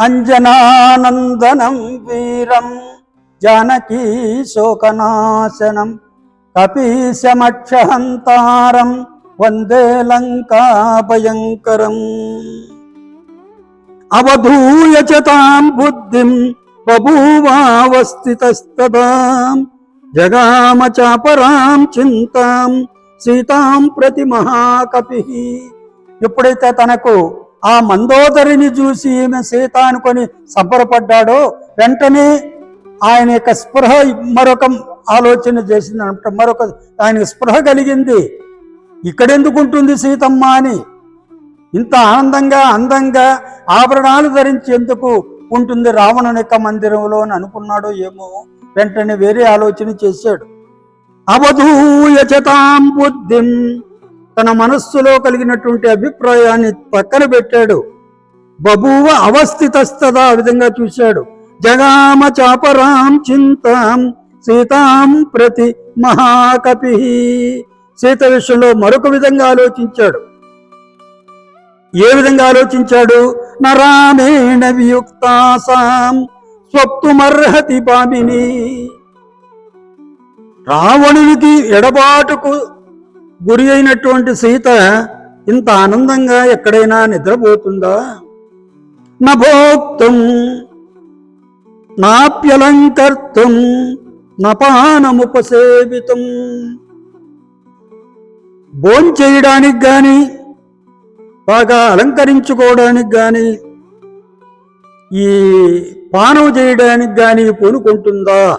అంజనానందనం వీరం జానకీ శోకనాశనం కపీశమక్షహంతారం వందే లంకా భయంకరం. అవధూయ చ బుద్ధిం బభూవావస్థితస్తదా జగామ చాపరాం చింతాం సీతాం ప్రతి మహాకపి. ఎప్పుడైతే తనకు ఆ మందోదరిని చూసి ఈమె సీత అనుకొని సంబరపడ్డాడో వెంటనే ఆయన యొక్క స్పృహ మరొక ఆలోచన చేసింది మరొక ఆయన స్పృహ కలిగింది. ఇక్కడెందుకు ఉంటుంది సీతమ్మ అని. ఇంత ఆనందంగా అందంగా ఆభరణాలు ధరించి ఎందుకు ఉంటుంది రావణుని యొక్క మందిరంలో అని అనుకున్నాడో ఏమో. వెంటనే వేరే ఆలోచన చేశాడు. అవధూయ చతాం బుద్ధిం తన మనస్సులో కలిగినటువంటి అభిప్రాయాన్ని పక్కన పెట్టాడు. బబువ అవస్థితస్తదా ఆ విధంగా చూశాడు. జగామ చాపరాం చింతాం సీతాం ప్రతి మహాకపి. సీత విషయంలో మరొక విధంగా ఆలోచించాడు. ఏ విధంగా ఆలోచించాడు? నరామేణ వియుక్తాసాం స్వప్తుమర్హతి పామిని. రావణునికి ఎడబాటుకు గురి అయినటువంటి సీత ఇంత ఆనందంగా ఎక్కడైనా నిద్రపోతుందా? నభోక్తం నాప్యలంకర్తం నపానముపసేవితం. భోంచేయడానికి గాని బాగా అలంకరించుకోవడానికి గాని ఈ పానం చేయడానికి కానీ పూనుకుంటుందా?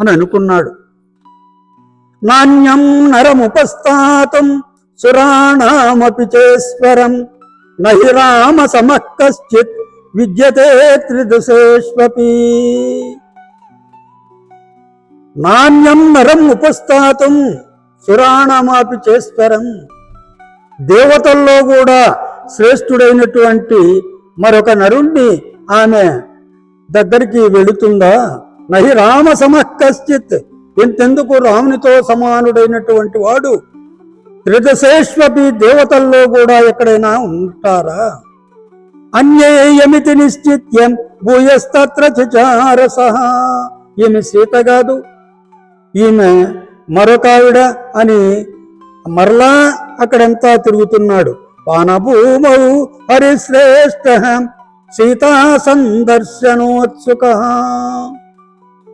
అని అనుకున్నాడు. నాణ్యం నరముపస్థాతం సురాణమపి చేశ్వరం నహి రామ సమః కశ్చిత్ విద్యతే త్రిదశేష్వపి. నాణ్యం నరం ఉపస్థాతం సురాణమాపి చేస్వరం. దేవతల్లో కూడా శ్రేష్ఠుడైనటువంటి మరొక నరుణ్ణి ఆమె దగ్గరికి వెళుతుందా? నహి రామ సమః కశ్చిత్ ఎంతెందుకు రామునితో సమానుడైనటువంటి వాడు? త్రిదశేష్వపి దేవతల్లో కూడా ఎక్కడైనా ఉంటారా? అన్యేయమితి నిశ్చిత్యం భూయస్తత్ర చిచారస. ఈమె సీత కాదు. ఈమె మరొక ఆవిడ అని మరలా అక్కడంతా తిరుగుతున్నాడు. పానభూమౌ హరిశ్రేష్ఠ సీతా సందర్శనోత్సుక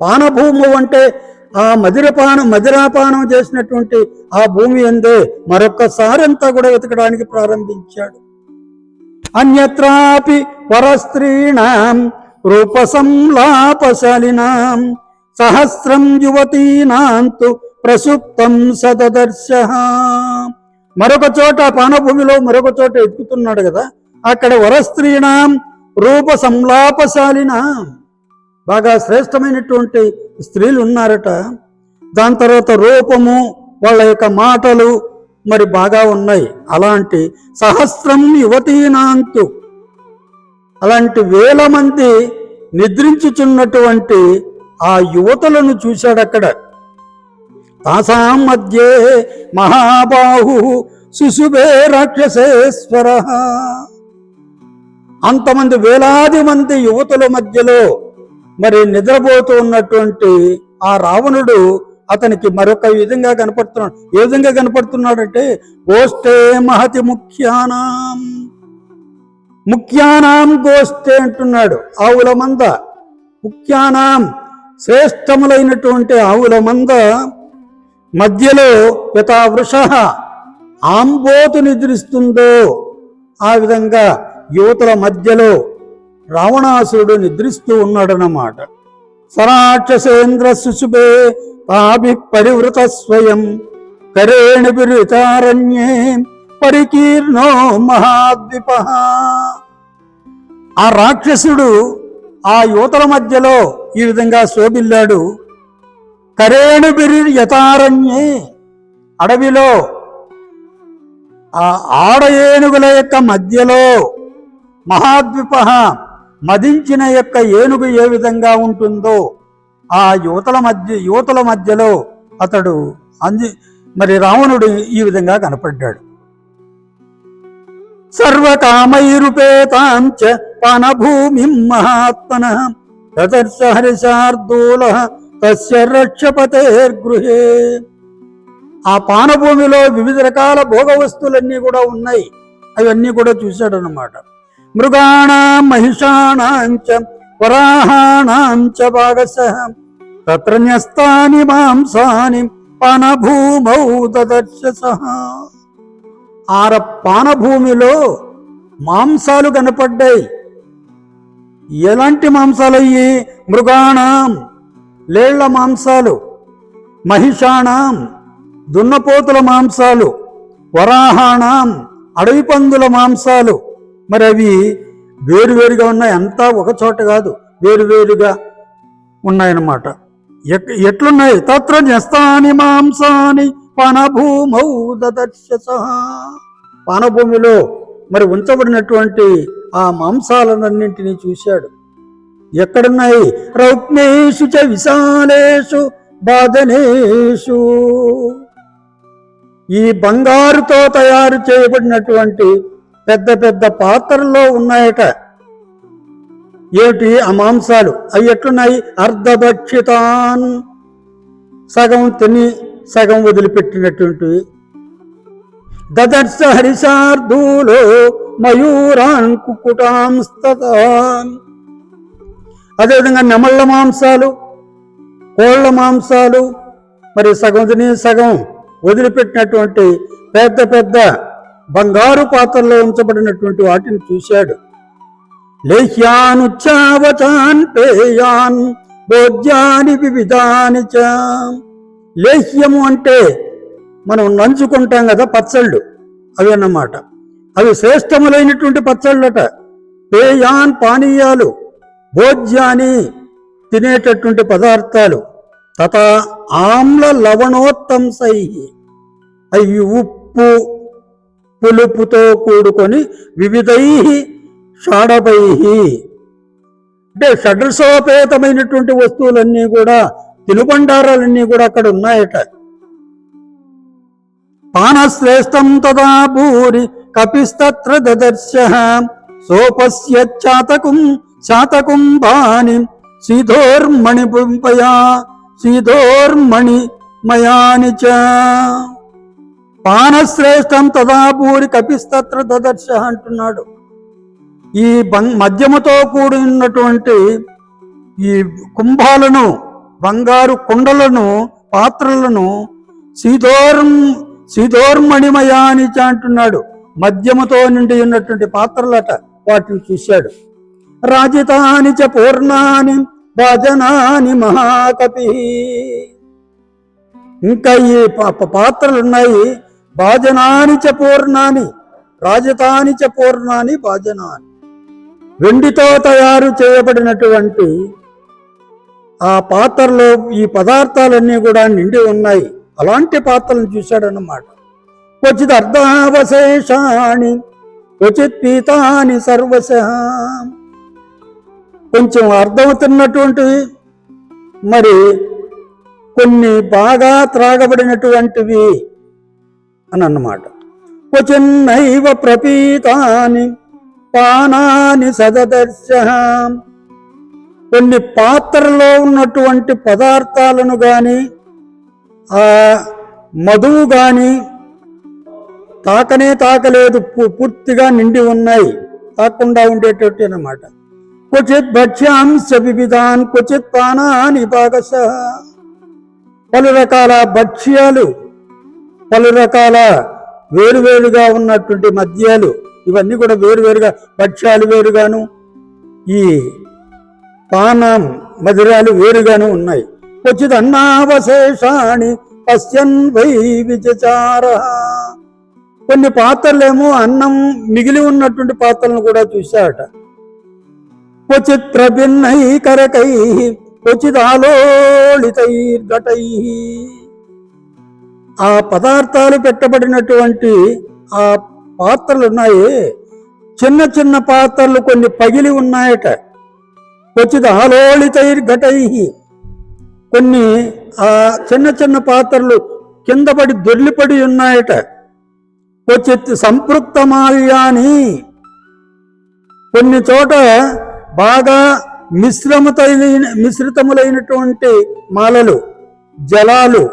పానభూము అంటే ఆ మదిరపానం మదిరాపానం చేసినటువంటి ఆ భూమి ఎందే మరొక్కసారంతా కూడా వెతకడానికి ప్రారంభించాడు. అన్యత్రాపి పరస్త్రీణాం రూపసంలాపశాలినాం సహస్రం యువతీనాంతు ప్రసుప్తం సదదర్శ. మరొక చోట పానభూమిలో మరొక చోట ఎత్తుకుతున్నాడు కదా అక్కడ వరస్త్రీణాం రూప సంలాపశాలినాం బాగా శ్రేష్టమైనటువంటి స్త్రీలు ఉన్నారట దాని తర్వాత రూపము వాళ్ళ యొక్క మాటలు మరి బాగా ఉన్నాయి. అలాంటి సహస్రం యువతీనాంతు. అలాంటి వేల మంది నిద్రించుచున్నటువంటి ఆ యువతులను చూశాడు అక్కడ. తాసాం మధ్యే మహాబాహు శిశుభే రాక్షసేశ్వర. అంతమంది వేలాది మంది యువతుల మధ్యలో మరి నిద్రపోతూ ఉన్నటువంటి ఆ రావణుడు అతనికి మరొక విధంగా కనపడుతున్నాడు. ఏ విధంగా కనపడుతున్నాడంటే గోష్ఠే మహతి ముఖ్యానాం. ముఖ్యానాం గోష్ఠే అంటున్నాడు ఆవుల మంద. ముఖ్యానాం శ్రేష్టములైనటువంటి ఆవుల మంద. మధ్యలో యథా వృష ఆంబోతు నిద్రిస్తుందో ఆ విధంగా యువతుల మధ్యలో రావణాసురుడు నిద్రిస్తూ ఉన్నాడన్నమాట. సరాక్షసేంద్ర శుశుభే పాభి పరివృత స్వయం. కరేణి విరుచారణ్యే పరికీర్ణో మహాద్విప. ఆ రాక్షసుడు ఆ యువతల మధ్యలో ఈ విధంగా శోభిల్లాడు. కరేణు బిరి యథారణ్యే అడవిలో ఆ ఆడ ఏనుగుల యొక్క మధ్యలో మహాద్విప మదించిన యొక్క ఏనుగు ఏ విధంగా ఉంటుందో ఆ యువతల మధ్య యువతల మధ్యలో అతడు అంది మరి రావణుడు ఈ విధంగా కనపడ్డాడు. సర్వకామైరుపేతాంచ పనభూమి మహాత్మన తదర్శ హరిశార్దూల తస్య రక్షపతేర్గృహే. ఆ పానభూమిలో వివిధ రకాల భోగ వస్తువులన్నీ కూడా ఉన్నాయి. అవన్నీ కూడా చూశాడనమాట మృగాణం మహిషాణం చ వరాహాణం చ భాగశ తత్ర న్యస్తాని మాంసాని పానభూమౌ దదర్శ ఆర పానభూమిలో మాంసాలు కనపడ్డాయి। ఎలాంటి మాంసాలు అయ్యి మృగాణం లేళ్ళ మాంసాలు మహిషాణం దున్నపోతుల మాంసాలు వరాహాణం అడవి పందుల మాంసాలు మరి అవి వేరువేరుగా ఉన్నాయి అంతా ఒక చోట కాదు వేరువేరుగా ఉన్నాయన్నమాట. ఎట్లున్నాయి? తత్ర న్యస్తాని మాంసాని పానభూమౌ దదర్శ పానభూమిలో మరి ఉంచబడినటువంటి ఆ మాంసాలన్నింటినీ చూశాడు. ఎక్కడున్నాయి? రౌక్మేషు చ విశాలేషు బాధనేషు. ఈ బంగారుతో తయారు చేయబడినటువంటి పెద్ద పెద్ద పాత్రల్లో ఉన్నాయట. ఏమిటి ఆ మాంసాలు? అవి ఎట్లున్నాయి? అర్ధభక్షితాన్. సగం తిని సగం వదిలిపెట్టినటువంటివి దదర్శ హరిశార్దూలో మయూరాన్ కుకుటాంస్తాన్ అదేవిధంగా నెమళ్ళ మాంసాలు కోళ్ళ మాంసాలు మరి సగం తిని సగం వదిలిపెట్టినటువంటి పెద్ద పెద్ద బంగారు పాత్రలో ఉంచబడినటువంటి వాటిని చూశాడు. లేహ్యానుచ్చావచాన్ పేయాన్ భోజ్యాని వివిధాని లేహ్యము అంటే మనం నంచుకుంటాం కదా పచ్చళ్ళు అవి అన్నమాట. అవి శ్రేష్టములైనటువంటి పచ్చళ్ళట. పేయాన్ పానీయాలు భోజ్యాని తినేటటువంటి పదార్థాలు. తత ఆమ్ల లవణోత్తంసై. అవి ఉప్పు పులుపుతో కూడుకొని వివిధై షాడపై అంటే షడ్రసోపేతమైనటువంటి వస్తువులన్నీ కూడా తినుబండారాలన్నీ కూడా అక్కడ ఉన్నాయట. పానశ్రేష్టం తదా భూరి కపిస్తత్ర దదర్శ. సోపస్య చాతకుం శాతకుంభాని సీధోర్మణి పుంపయా సీధోర్మణి మయాని చ. పానశ్రేష్టం తదాభూరి కపిస్తత్ర దదర్శ అంటున్నాడు. ఈ మద్యముతో కూడి ఉన్నటువంటి ఈ కుంభాలను బంగారు కుండలను పాత్రలను సీదోర్ం సీదోర్మణిమయాని అంటున్నాడు. మద్యముతో నిండి ఉన్నటువంటి పాత్రలట వాటిని చూశాడు. రాజితాని చ పూర్ణాని భజనాని మహాకపి. ఇంకా ఈ పాత్రలు ఉన్నాయి భాజనాని చ పూర్ణాని రాజతాని చ పూర్ణాని భాజనాని. వెండితో తయారు చేయబడినటువంటి ఆ పాత్రలో ఈ పదార్థాలన్నీ కూడా నిండి ఉన్నాయి. అలాంటి పాత్రలను చూశాడన్నమాట. క్వచిత్ అర్ధావశేషాణి క్వచిత్ పీతాని సర్వశ. కొంచెం అర్థమవుతున్నటువంటివి మరి కొన్ని బాగా త్రాగబడినటువంటివి అని అన్నమాట క్వచిన్నైవ ప్రపీతాని పానాని సదదర్శ కొన్ని పాత్రలో ఉన్నటువంటి పదార్థాలను గాని ఆ మధువు గాని తాకనే తాకలేదు పూర్తిగా నిండి ఉన్నాయి. తాకుండా ఉండేటట్టు అన్నమాట. క్వచిత్ భక్ష్యాంశ వివిధాన్ క్వచిత్ పానాని భాగశ. పలు రకాల భక్ష్యాలు పలు రకాల వేరువేరుగా ఉన్నటువంటి మద్యాలు ఇవన్నీ కూడా వేరువేరుగా భక్ష్యాలు వేరుగాను ఈ పానం మధురాలు వేరుగాను ఉన్నాయి. క్వచిత్ పశ్యన్ వై కొన్ని పాత్రలేమో అన్నం మిగిలి ఉన్నటువంటి పాత్రలను కూడా చూశాట క్వచిత్ ప్రభిన్నై కరకై క్వచిత్ ఆలోళితైర్ఘటై ఆ పదార్థాలు పెట్టబడినటువంటి ఆ పాత్రలు ఉన్నాయి చిన్న చిన్న పాత్రలు కొన్ని పగిలి ఉన్నాయట. క్వచిత్ ఆలోళితైర్ఘటై కొన్ని ఆ చిన్న చిన్న పాత్రలు కింద పడి దొర్లిపడి ఉన్నాయట. కొచ్చి సంపృక్తమాల్యాని కొన్ని చోట బాగా మిశ్రమతైన మిశ్రితములైనటువంటి మాలలు జలాలు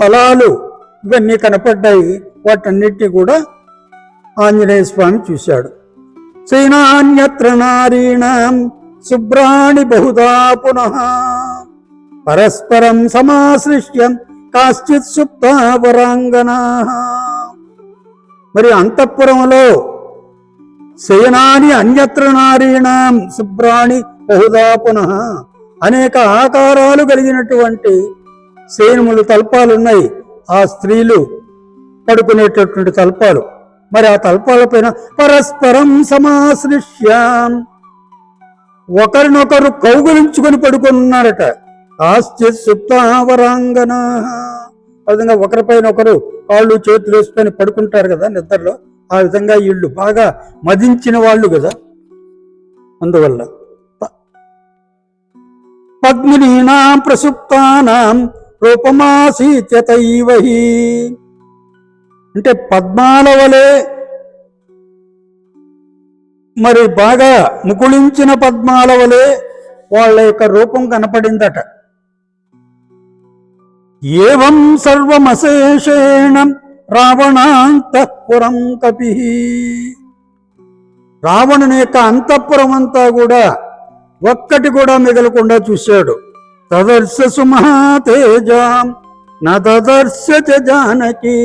ఫలాలు ఇవన్నీ కనపడ్డాయి. వాటన్నిటినీ కూడా ఆంజనేయ స్వామి చూశాడు. చైనాన్యత్ర నారీణం శుభ్రాణి బహుదా పునః. పరస్పరం సమాశ్లిష్యం కాశ్చిత్ సుప్తావరాంగనా మరి అంతఃపురంలో శయనాని అన్యత్ర నారీణాం శుభ్రాణి బహుదా పునః అనేక ఆకారాలు కలిగినటువంటి శయనములు తల్పాలున్నాయి. ఆ స్త్రీలు పడుకునేటటువంటి తల్పాలు. మరి ఆ తల్పాలపైన పరస్పరం సమాశ్లిష్యాం ఒకరినొకరు కౌగులించుకొని పడుకున్నారట. ఆస్తి సుప్తావరాంగన ఆ విధంగా ఒకరిపైన ఒకరు కాళ్ళు చేతులు వేసుకొని పడుకుంటారు కదా నిద్రలో. ఆ విధంగా వీళ్ళు బాగా మదించిన వాళ్ళు కదా. అందువల్ల ప- పద్మినీనాం ప్రసుప్తానాం రూపమాసీత్యతైవహి అంటే పద్మాల వలె మరి బాగా ముకుళించిన పద్మాల వలె వాళ్ళ యొక్క రూపం కనపడిందట. ఏవం సర్వమశేషేణ రావణాంతఃపురం కపి. రావణుని యొక్క అంతఃపురం అంతా కూడా ఒక్కటి కూడా మిగలకుండా చూశాడు. తదర్శ సుమహాతేజాం నదర్శత జానకి.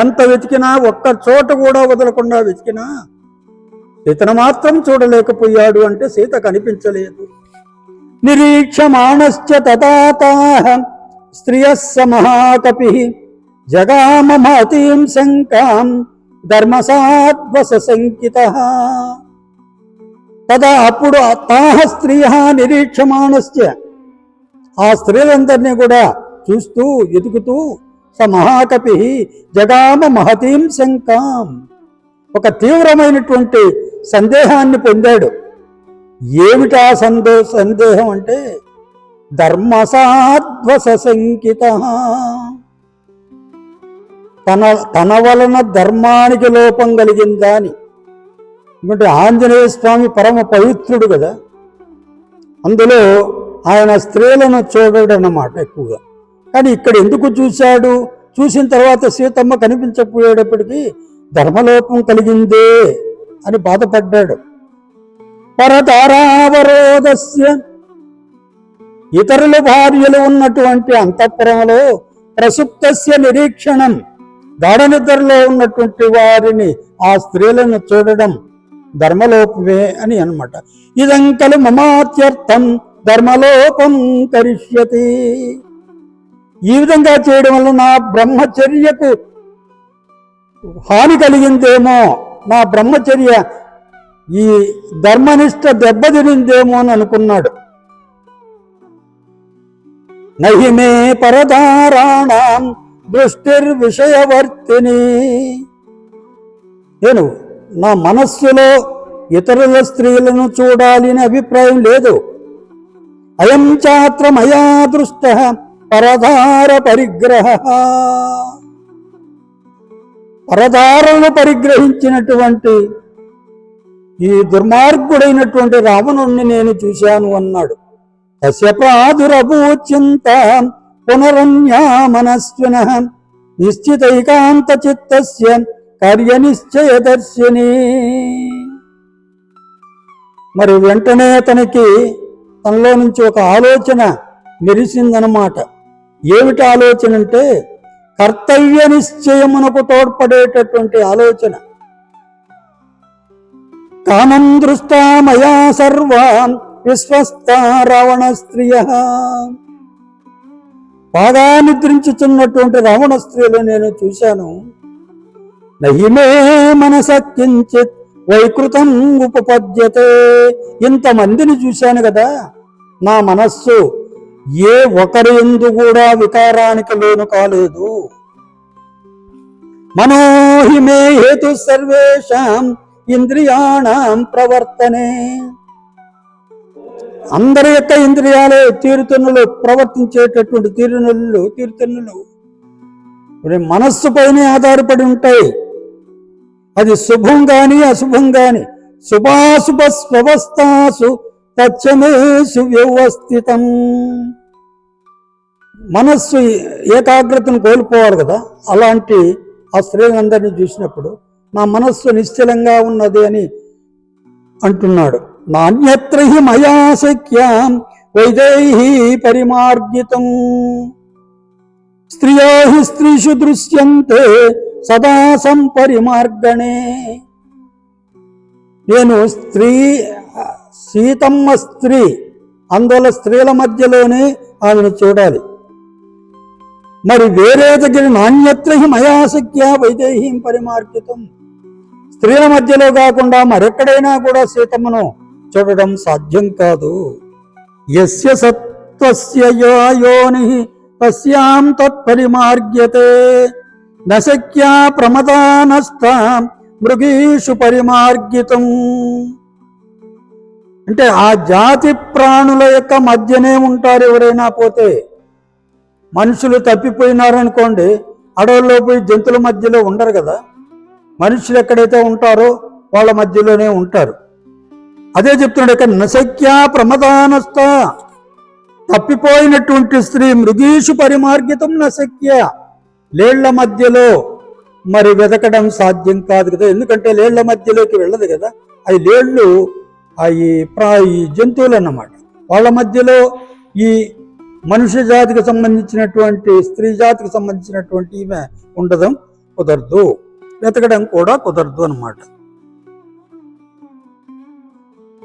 ఎంత వెతికినా ఒక్క చోట కూడా వదలకుండా వెతికినా సీతను మాత్రం చూడలేకపోయాడు అంటే సీత కనిపించలేదు. నిరీక్షమాణశ్చ తదాతాహ స్త్రియः స మహాకపి జగామమతీం శంకాం. ధర్మసాద్వస శంకిత తదా అప్పుడు తాహ స్త్రియ నిరీక్షమాణశ్చ ఆ స్త్రీలందరినీ కూడా చూస్తూ ఎదుగుతూ స మహాకపి జగామ మహతీం శంకాం ఒక తీవ్రమైనటువంటి సందేహాన్ని పొందాడు. ఏమిటా సందో సందేహం అంటే ధర్మసాధ్వస శంకిత తన తన వలన ధర్మానికి లోపం కలిగిందా అని ఎందుకంటే ఆంజనేయ స్వామి పరమ పవిత్రుడు కదా. అందులో ఆయన స్త్రీలను చూడడం అన్నమాట ఎక్కువగా. కానీ ఇక్కడ ఎందుకు చూశాడు? చూసిన తర్వాత సీతమ్మ కనిపించకపోయేటప్పటికీ ధర్మలోపం కలిగిందే అని బాధపడ్డాడు. పరతారావరోధస్య. ఇతరుల భార్యలు ఉన్నటువంటి అంతఃపురంలో ప్రసుప్తస్య నిరీక్షణం. గాఢనిద్రలో ఉన్నటువంటి వారిని ఆ స్త్రీలను చూడడం ధర్మలోపమే అని అన్నమాట. ఇదంకలు మమాత్యర్థం. ధర్మలోపం కరిష్యతి. ఈ విధంగా చేయడం వల్ల నా బ్రహ్మచర్యకు హాని కలిగిందేమో నా బ్రహ్మచర్య ఈ ధర్మనిష్ట దెబ్బతినిందేమో అని అనుకున్నాడు. నహిమే పరదారాణం దృష్టిర్విషయవర్తిని. నేను నా మనస్సులో ఇతరుల స్త్రీలను చూడాలని అభిప్రాయం లేదు. అయం చాత్ర మయా దృష్ట పరదార పరిగ్రహ. పరధారను పరిగ్రహించినటువంటి ఈ దుర్మార్గుడైనటువంటి రావణుణ్ణి నేను చూశాను అన్నాడు. తస్య ప్రాదురభూచింత పునరన్యామనస్విన నిశ్చితైకాంత చిత్తస్య కార్యనిశ్చయదర్శిని. మరి వెంటనే తనకి తనలో నుంచి ఒక ఆలోచన మెరిసిందనమాట. ఏమిటి ఆలోచన అంటే కర్తవ్య నిశ్చయమునకు తోడ్పడేటటువంటి ఆలోచన. కామం దృష్టా మయా సర్వాన్ విశ్వస్త రావణ స్త్రియ బాగా నిద్రించుచున్నటువంటి రావణ స్త్రీలు నేను చూశాను. నహిమే మనస కించిత్ వైకృతం ఉపపద్యతే. ఇంతమందిని చూశాను కదా నా మనస్సు ఏ ఒకరి ఎందు కూడా వికారానికి లోను కాలేదు. మనోహిమే హేతు సర్వేషాం ఇంద్రియాణం ప్రవర్తనే. అందరి యొక్క ఇంద్రియాలే తీరుతన్నులు ప్రవర్తించేటటువంటి తీరునులు తీరుతన్నులు. మనస్సు పైనే ఆధారపడి ఉంటాయి. అది శుభం గాని అశుభం గాని శుభాశుభ స్వస్థాసు తచ్చమేషు వ్యవస్థితం. మనస్సు ఏకాగ్రతను కోల్పోవాలి కదా అలాంటి ఆ స్త్రీలందరినీ చూసినప్పుడు నా మనస్సు నిశ్చలంగా ఉన్నది అని అంటున్నాడు. నాణ్యత్ర హి మయా శక్యాం వైదేహి పరిమార్జితం. స్త్రియో హి స్త్రీషు దృశ్యంతే సదా సంపరిమార్గణే నేను స్త్రీ సీతమ్మ స్త్రీ అందువల్ల స్త్రీల మధ్యలోనే ఆమెను చూడాలి. మరి వేరే దగ్గర నాణ్యత్ర హి వైదేహీం పరిమార్కితం. స్త్రీల మధ్యలో కాకుండా మరెక్కడైనా కూడా సీతమ్మను చూడడం సాధ్యం కాదు. యస్య సత్వస్య యోని తస్యాం తత్పరిమార్గ్యతే నశక్యా ప్రమదానస్తాం మృగీషు పరిమార్గితం. అంటే ఆ జాతి ప్రాణుల యొక్క మధ్యనే ఉంటారు ఎవరైనా పోతే. మనుషులు తప్పిపోయినారనుకోండి అడవుల్లో పోయి జంతువుల మధ్యలో ఉండరు కదా. మనుషులు ఎక్కడైతే ఉంటారో వాళ్ళ మధ్యలోనే ఉంటారు. అదే చెప్తున్నాడు ఇక్కడ నశక్య ప్రమదానస్థ తప్పిపోయినటువంటి స్త్రీ మృగీషు పరిమార్గితం నశక్య. లేళ్ళ మధ్యలో మరి వెతకడం సాధ్యం కాదు కదా. ఎందుకంటే లేళ్ళ మధ్యలోకి వెళ్ళదు కదా. అవి లేళ్ళు అవి ప్రా ఈ జంతువులు అన్నమాట. వాళ్ళ మధ్యలో ఈ మనుష్య జాతికి సంబంధించినటువంటి స్త్రీ జాతికి సంబంధించినటువంటి ఈమె ఉండడం కుదరదు. వెతకడం కూడా కుదరదు అన్నమాట.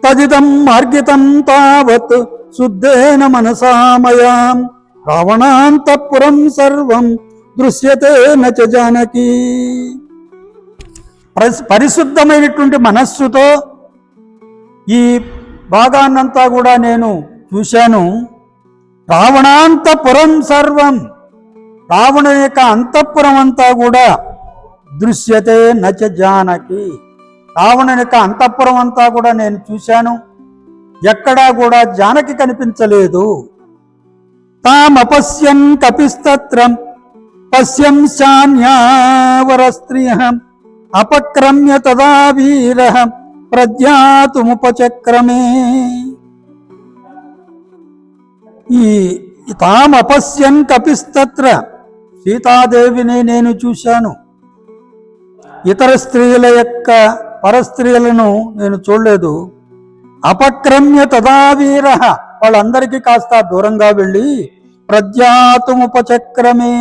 తదితం మార్గితం తావత్ శుద్ధేన మనసామయాం. రావణాంతపురం సర్వం దృశ్యతే నచ జానకి. పరిశు- పరిశుద్ధమైనటువంటి మనస్సుతో ఈ భాగాన్నంతా కూడా నేను చూశాను. రావణాంతపురం సర్వం రావణ యొక్క అంతఃపురం అంతా కూడా దృశ్యతే నచ జానకి. రావణ యొక్క అంతఃపురం అంతా కూడా నేను చూశాను. ఎక్కడా కూడా జానకి కనిపించలేదు. తామపశ్యన్ కపిస్తత్రం. పశ్యం స్త్రియ అపక్రమ్య తదా వీర ప్రజ్ఞాతుముపచక్రమే. ఈ తామపశ్యన్ కపిస్తత్ర సీతాదేవిని నేను చూశాను. ఇతర స్త్రీల యొక్క పరస్త్రీలను నేను చూడలేదు. అపక్రమ్య తదావీర వాళ్ళందరికీ కాస్త దూరంగా వెళ్ళి ప్రజ్ఞాతుముపచక్రమే.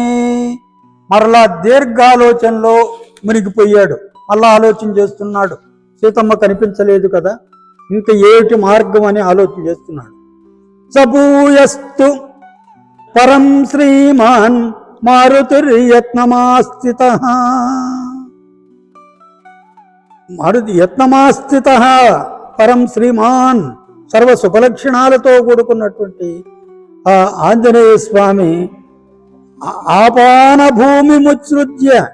మరలా దీర్ఘాలోచనలో మునిగిపోయాడు. మళ్ళా ఆలోచన చేస్తున్నాడు. సీతమ్మ కనిపించలేదు కదా. ఇంకా ఏటి మార్గం అని ఆలోచన చేస్తున్నాడు. సభూయస్తు పరం శ్రీమాన్ మారుతిర్యత్నమాస్థిత మారుతి యత్నమాస్థిత పరం శ్రీమాన్ సర్వ సుఖలక్షణాలతో కూడుకున్నటువంటి ఆ ఆంజనేయ స్వామి ఆపాన భూమి ముత్సృజ్య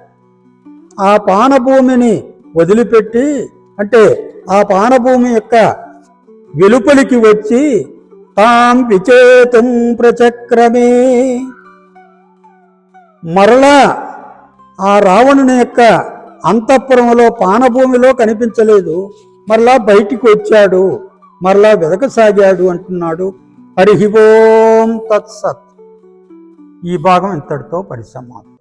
ఆ పానభూమిని వదిలిపెట్టి అంటే ఆ పానభూమి యొక్క వెలుపలికి వచ్చి తాం విచేతం ప్రచక్రమే. మరలా ఆ రావణుని యొక్క అంతఃపురంలో పానభూమిలో కనిపించలేదు. మరలా బయటికి వచ్చాడు. మరలా వెదకసాగాడు అంటున్నాడు. హరిహివోం తత్సత్. ఈ భాగం ఇంతటితో పరిసమాప్తం.